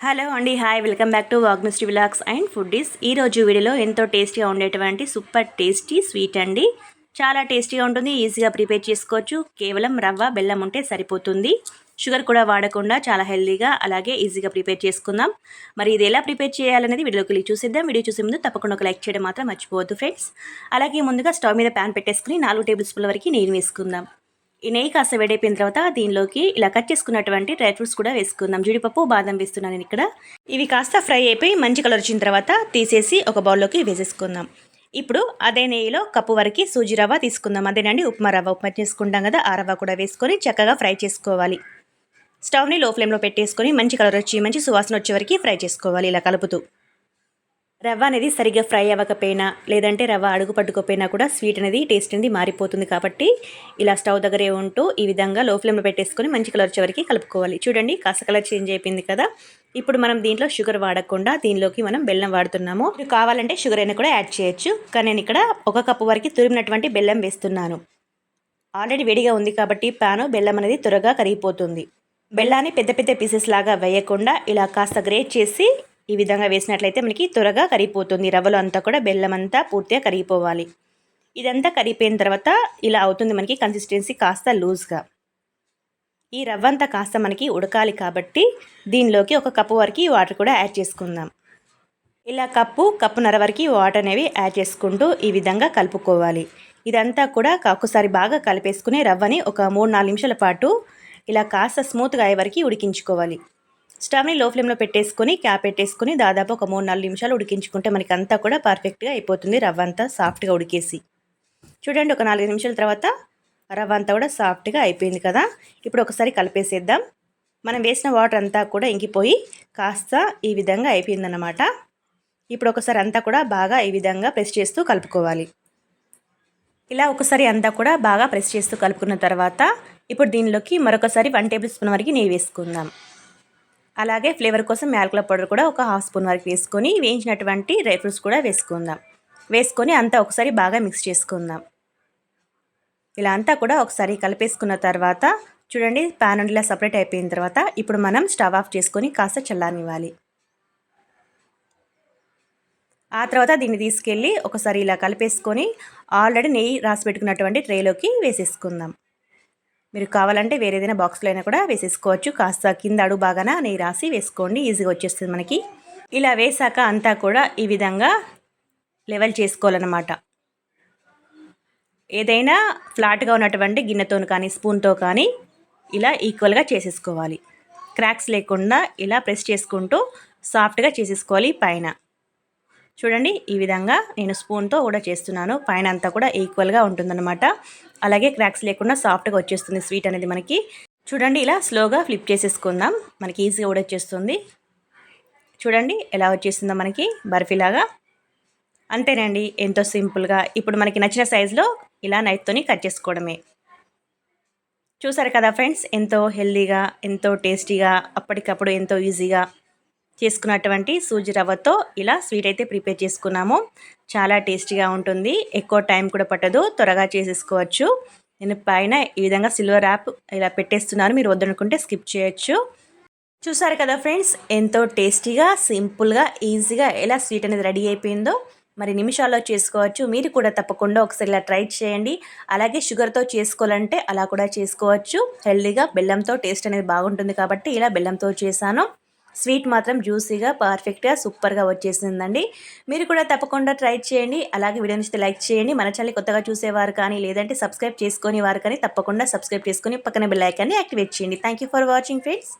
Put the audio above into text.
Hello అండి hi welcome back to వాగ్మిస్టీ విలాక్స్ అండ్ ఫుడ్డీస్. ఈరోజు వీడియోలో ఎంతో టేస్టీగా ఉండేటువంటి సూపర్ టేస్టీ స్వీట్ అండి. చాలా టేస్టీగా ఉంటుంది ఈజీగా ప్రిపేర్ చేసుకోవచ్చు. కేవలం రవ్వ బెల్లం ఉంటే సరిపోతుంది. షుగర్ కూడా వాడకుండా చాలా హెల్దీగా అలాగే ఈజీగా ప్రిపేర్ చేసుకుందాం. మరి ఇది ఎలా ప్రిపేర్ చేయాలనేది వీడియోకి వెళ్ళి చూసిద్దాం. వీడియో చూసే ముందు తప్పకుండా ఒక లైక్ చేయడం మాత్రం మర్చిపోవద్దు ఫ్రెండ్స్. అలాగే ముందుగా స్టవ్ మీద ప్యాన్ పెట్టేసుకుని నాలుగు టేబుల్ స్పూన్ల వరకు నెయ్యి వేసుకుందాం. ఈ నెయ్యి కాస్త వేడైపోయిన తర్వాత దీనిలోకి ఇలా కట్ చేసుకున్నటువంటి డ్రై ఫ్రూట్స్ కూడా వేసుకుందాం. జీడిపప్పు బాదం వేస్తున్నాను నేను ఇక్కడ. ఇవి కాస్త ఫ్రై అయిపోయి మంచి కలర్ వచ్చిన తర్వాత తీసేసి ఒక బౌల్లోకి వేసేసుకుందాం. ఇప్పుడు అదే నెయ్యిలో కప్పు వరకు సూజీ రవ్వ తీసుకుందాం. అదేనండి ఉప్మా రవ్వ. ఉప్మా చేసుకుంటాం కదా ఆ రవ్వ కూడా వేసుకొని చక్కగా ఫ్రై చేసుకోవాలి. స్టవ్ని లో ఫ్లేమ్లో పెట్టేసుకొని మంచి కలర్ వచ్చి మంచి సువాసన వచ్చే వరకు ఫ్రై చేసుకోవాలి ఇలా కలుపుతూ. రవ్వ అనేది సరిగ్గా ఫ్రై అవ్వకపోయినా లేదంటే రవ్వ అడుగు పట్టుకోపోయినా కూడా స్వీట్ అనేది టేస్ట్ అనేది మారిపోతుంది కాబట్టి ఇలా స్టవ్ దగ్గరే ఉంటూ ఈ విధంగా లో ఫ్లేమ్లో పెట్టేసుకొని మంచి కలర్ వచ్చేవరకు కలుపుకోవాలి. చూడండి కాస్త కలర్ చేంజ్ అయిపోయింది కదా. ఇప్పుడు మనం దీంట్లో షుగర్ వాడకుండా దీనిలోకి మనం బెల్లం వాడుతున్నాము. కావాలంటే షుగర్ అయినా కూడా యాడ్ చేయొచ్చు. కానీ నేను ఇక్కడ ఒక కప్పు వరకు తురిమినటువంటి బెల్లం వేస్తున్నాను. ఆల్రెడీ వేడిగా ఉంది కాబట్టి పాను బెల్లం అనేది త్వరగా కరిగిపోతుంది. బెల్లాన్ని పెద్ద పెద్ద పీసెస్ లాగా వేయకుండా ఇలా కాస్త గ్రేట్ చేసి ఈ విధంగా వేసినట్లయితే మనకి త్వరగా కరిగిపోతుంది. రవ్వలో అంతా కూడా బెల్లం అంతా పూర్తిగా కరిగిపోవాలి. ఇదంతా కరిగిపోయిన తర్వాత ఇలా అవుతుంది మనకి కన్సిస్టెన్సీ కాస్త లూజ్గా. ఈ రవ్వ అంతా కాస్త మనకి ఉడకాలి కాబట్టి దీనిలోకి ఒక కప్పు వరకు వాటర్ కూడా యాడ్ చేసుకుందాం. ఇలా కప్పు కప్పున్నర వరకు వాటర్ అనేవి యాడ్ చేసుకుంటూ ఈ విధంగా కలుపుకోవాలి. ఇదంతా కూడా ఒకసారి బాగా కలిపేసుకుని రవ్వని ఒక మూడు నాలుగు నిమిషాల పాటు ఇలా కాస్త స్మూత్గా అయ్యే వరకు ఉడికించుకోవాలి. స్టవ్ని లో ఫ్లేమ్లో పెట్టేసుకొని క్యాప్ పెట్టేసుకొని దాదాపు ఒక మూడు నాలుగు నిమిషాలు ఉడికించుకుంటే మనకి అంతా కూడా పర్ఫెక్ట్గా అయిపోతుంది రవ్వ అంతా సాఫ్ట్గా ఉడికేసి. చూడండి ఒక నాలుగు నిమిషాల తర్వాత రవ్వ అంతా కూడా సాఫ్ట్గా అయిపోయింది కదా? ఇప్పుడు ఒకసారి కలిపేసేద్దాం. మనం వేసిన వాటర్ అంతా కూడా ఇంకిపోయి కాస్త ఈ విధంగా అయిపోయిందన్నమాట. ఇప్పుడు ఒకసారి అంతా కూడా బాగా ఈ విధంగా ప్రెస్ చేస్తూ కలుపుకోవాలి. ఇలా ఒకసారి అంతా కూడా బాగా ప్రెస్ చేస్తూ కలుపుకున్న తర్వాత ఇప్పుడు దీనిలోకి మరొకసారి వన్ టేబుల్ స్పూన్ వరకు నెయ్యి వేసుకుందాం. అలాగే ఫ్లేవర్ కోసం యాలకుల పౌడర్ కూడా ఒక హాఫ్ స్పూన్ వరకు వేసుకొని వేయించినటువంటి డ్రై ఫ్రూట్స్ కూడా వేసుకుందాం. వేసుకొని అంతా ఒకసారి బాగా మిక్స్ చేసుకుందాం. ఇలా అంతా కూడా ఒకసారి కలిపేసుకున్న తర్వాత చూడండి ప్యాన్ ఇలా సపరేట్ అయిపోయిన తర్వాత ఇప్పుడు మనం స్టవ్ ఆఫ్ చేసుకొని కాస్త చల్లనివ్వాలి ఆ తర్వాత దీన్ని తీసుకెళ్ళి ఒకసారి ఇలా కలిపేసుకొని ఆల్రెడీ నెయ్యి రాసి పెట్టుకున్నటువంటి ట్రేలోకి వేసేసుకుందాం. మీరు కావాలంటే వేరే ఏదైనా బాక్స్లో అయినా కూడా వేసేసుకోవచ్చు. కాస్త కింద అడుగు బాగాన నెయ్యి రాసి వేసుకోండి. ఈజీగా వచ్చేస్తుంది మనకి. ఇలా వేసాక అంతా కూడా ఈ విధంగా లెవెల్ చేసుకోవాలన్నమాట. ఏదైనా ఫ్లాట్గా ఉన్నటువంటి గిన్నెతో కానీ స్పూన్తో కానీ ఇలా ఈక్వల్గా చేసేసుకోవాలి. క్రాక్స్ లేకుండా ఇలా ప్రెస్ చేసుకుంటూ సాఫ్ట్గా చేసేసుకోవాలి పైన. చూడండి ఈ విధంగా నేను స్పూన్తో కూడా చేస్తున్నాను. పైన అంతా కూడా ఈక్వల్గా ఉంటుందన్నమాట. అలాగే క్రాక్స్ లేకుండా సాఫ్ట్గా వచ్చేస్తుంది స్వీట్ అనేది మనకి. చూడండి ఇలా స్లోగా ఫ్లిప్ చేసేసుకుందాం. మనకి ఈజీగా కూడా వచ్చేస్తుంది. చూడండి ఎలా వచ్చేస్తుందో మనకి బర్ఫీలాగా. అంతేనండి ఎంతో సింపుల్గా. ఇప్పుడు మనకి నచ్చిన సైజులో ఇలా నైఫ్తోని కట్ చేసుకోవడమే. చూసారు కదా ఫ్రెండ్స్ ఎంతో హెల్దీగా ఎంతో టేస్టీగా అప్పటికప్పుడు ఎంతో ఈజీగా. చేసుకున్నటువంటి సూజీ రవ్వతో ఇలా స్వీట్ అయితే ప్రిపేర్ చేసుకున్నాము. చాలా టేస్టీగా ఉంటుంది. ఎక్కువ టైం కూడా పట్టదు. త్వరగా చేసేసుకోవచ్చు. నేను పైన ఈ విధంగా సిల్వర్ యాప్ ఇలా పెట్టేస్తున్నాను మీరు వద్దనుకుంటే స్కిప్ చేయొచ్చు. చూసారు కదా ఫ్రెండ్స్ ఎంతో టేస్టీగా సింపుల్గా ఈజీగా ఎలా స్వీట్ అనేది రెడీ అయిపోయిందో. మరి నిమిషాల్లో చేసుకోవచ్చు. మీరు కూడా తప్పకుండా ఒకసారి ఇలా ట్రై చేయండి. అలాగే షుగర్తో చేసుకోవాలంటే అలా కూడా చేసుకోవచ్చు. హెల్దీగా బెల్లంతో టేస్ట్ అనేది బాగుంటుంది కాబట్టి ఇలా బెల్లంతో చేశాను. స్వీట్ మాత్రం జ్యూసీగా పర్ఫెక్ట్గా సూపర్గా వచ్చేసిందండి. మీరు కూడా తప్పకుండా ట్రై చేయండి. అలాగే వీడియో నుంచి లైక్ చేయండి. మన ఛానల్ కొత్తగా చూసేవారు కానీ లేదంటే సబ్స్క్రైబ్ చేసుకునే వారు కానీ తప్పకుండా సబ్స్క్రైబ్ చేసుకుని పక్కన బెల్ ఐకాన్ని యాక్టివేట్ చేయండి. Thank for watching friends.